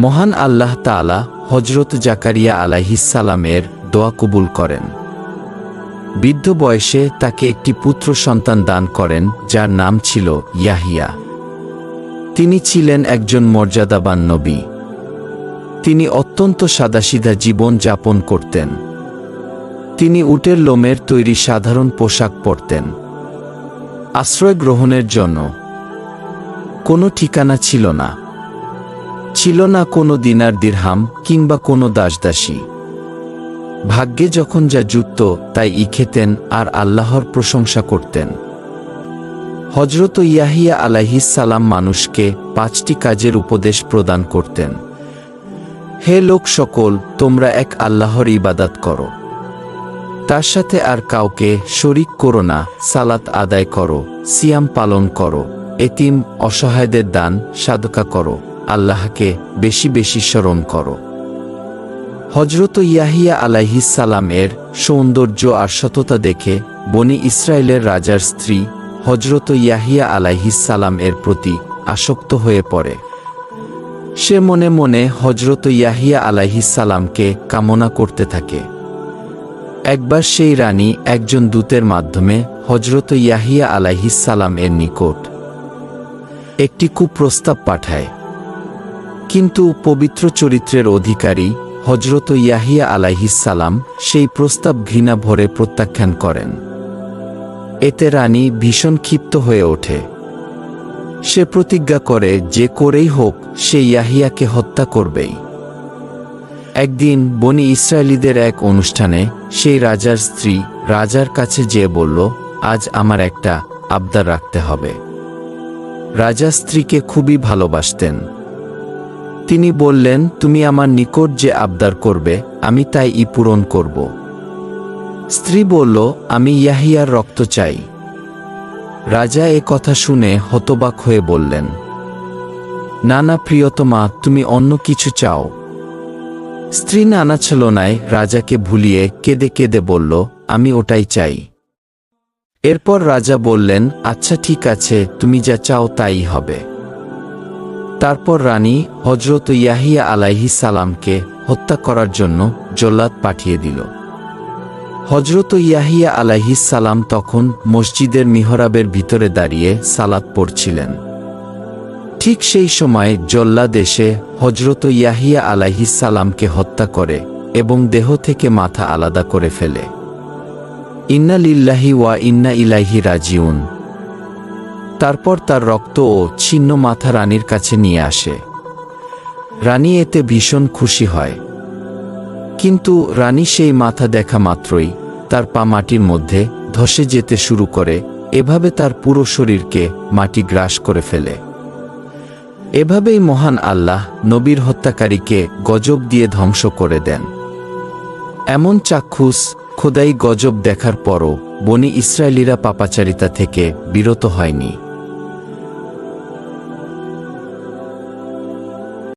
মহান আল্লাহ তাআলা হজরত জাকারিয়া আলাইহিসালামের দোয়া কবুল করেন। বৃদ্ধ বয়সে তাকে একটি পুত্র সন্তান দান করেন, যার নাম ছিল ইয়াহিয়া। তিনি ছিলেন একজন মর্যাদাবান নবী। তিনি অত্যন্ত সাদাসিধা জীবন যাপন করতেন। তিনি উটের লোমের তৈরি সাধারণ পোশাক পরতেন। আশ্রয় গ্রহণের জন্য কোনো ঠিকানা ছিল না। ছিল না কোনো দিনার দিরহাম কিংবা কোনো দাসদাসী। ভাগ্যে যখন যা যুক্ত, তাই ই খেতেন আর আল্লাহর প্রশংসা করতেন। হজরত ইয়াহিয়া সালাম মানুষকে পাঁচটি কাজের উপদেশ প্রদান করতেন। হে লোক সকল, তোমরা এক আল্লাহর ইবাদাত করো। তার সাথে আর কাউকে শরিক করো না, সালাত আদায় করো, সিয়াম পালন করো, এতিম, অসহায়দের দান, সাদকা করো। আল্লাহকে বেশি বেশি স্মরণ করো। হজরত ইয়াহিয়া আলাইহিস সালাম এর সৌন্দর্য আর সততা দেখে বনি ইসরায়েলের রাজার স্ত্রী হজরত ইয়াহিয়া আলাইহিস সালাম এর প্রতি আসক্ত হয়ে পড়ে। সে মনে মনে হজরত ইয়াহিয়া আলাইহিস সালামকে কামনা করতে থাকে। একবার সেই রানী একজন দূতের মাধ্যমে হজরত ইয়াহিয়া আলাইহিস সালাম এর নিকট একটি কুপ্রস্তাব পাঠায়। কিন্তু পবিত্র চরিত্রের অধিকারী হজরত ইয়াহিয়া আলাইহিস সালাম সেই প্রস্তাব ঘৃণা ভরে প্রত্যাখ্যান করেন। এতে রানী ভীষণ ক্ষিপ্ত হয়ে ওঠে। সে প্রতিজ্ঞা করে যে করেই হোক সে ইয়াহিয়াকে হত্যা করবেই। একদিন বনি ইসরায়েলিদের এক অনুষ্ঠানে সেই রাজার স্ত্রী রাজার কাছে যেয়ে বলল, আজ আমার একটা আবদার রাখতে হবে। রাজা স্ত্রীকে খুবই ভালোবাসতেন। তিনি বললেন, তুমি আমার নিকট যে আবদার করবে, আমি তাই ই পূরণ করব। স্ত্রী বলল, আমি ইয়াহিয়ার রক্ত চাই। রাজা এ কথা শুনে হতবাক হয়ে বললেন না না প্রিয়তমা, তুমি অন্য কিছু চাও? স্ত্রী নানা ছলনায় রাজাকে ভুলিয়ে কেঁদে কেঁদে বলল, আমি ওটাই চাই। এরপর রাজা বললেন আচ্ছা ঠিক আছে, তুমি যা চাও তাই হবে। তারপর রানী হজরত ইয়াহিয়া আলাইহি সালামকে হত্যা করার জন্য জল্লাদ পাঠিয়ে দিল। হজরত ইয়াহিয়া আলাইহি সালাম তখন মসজিদের মিহরাবের ভিতরে দাঁড়িয়ে সালাত পড়ছিলেন। ঠিক সেই সময় জল্লাদ এসে হজরত ইয়াহিয়া আলাইহি সালামকে হত্যা করে এবং দেহ থেকে মাথা আলাদা করে ফেলে। ইন্না লিল্লাহি ওয়া ইন্না ইলাইহি রাজিউন। তারপর তার রক্ত ও ছিন্ন মাথা রানীর কাছে নিয়ে আসে। রানী এতে ভীষণ খুশি হয়। কিন্তু রানী সেই মাথা দেখা মাত্রই তার পা মাটির মধ্যে ধসে যেতে শুরু করে, এভাবে তার পুরো শরীরকে মাটি গ্রাস করে ফেলে। এভাবেই মহান আল্লাহ নবীর হত্যাকারীকে গজব দিয়ে ধ্বংস করে দেন। এমন চাক্ষুষ খোদাই গজব দেখার পরও বনি ইসরায়েলিরা পাপাচারিতা থেকে বিরত হয়নি।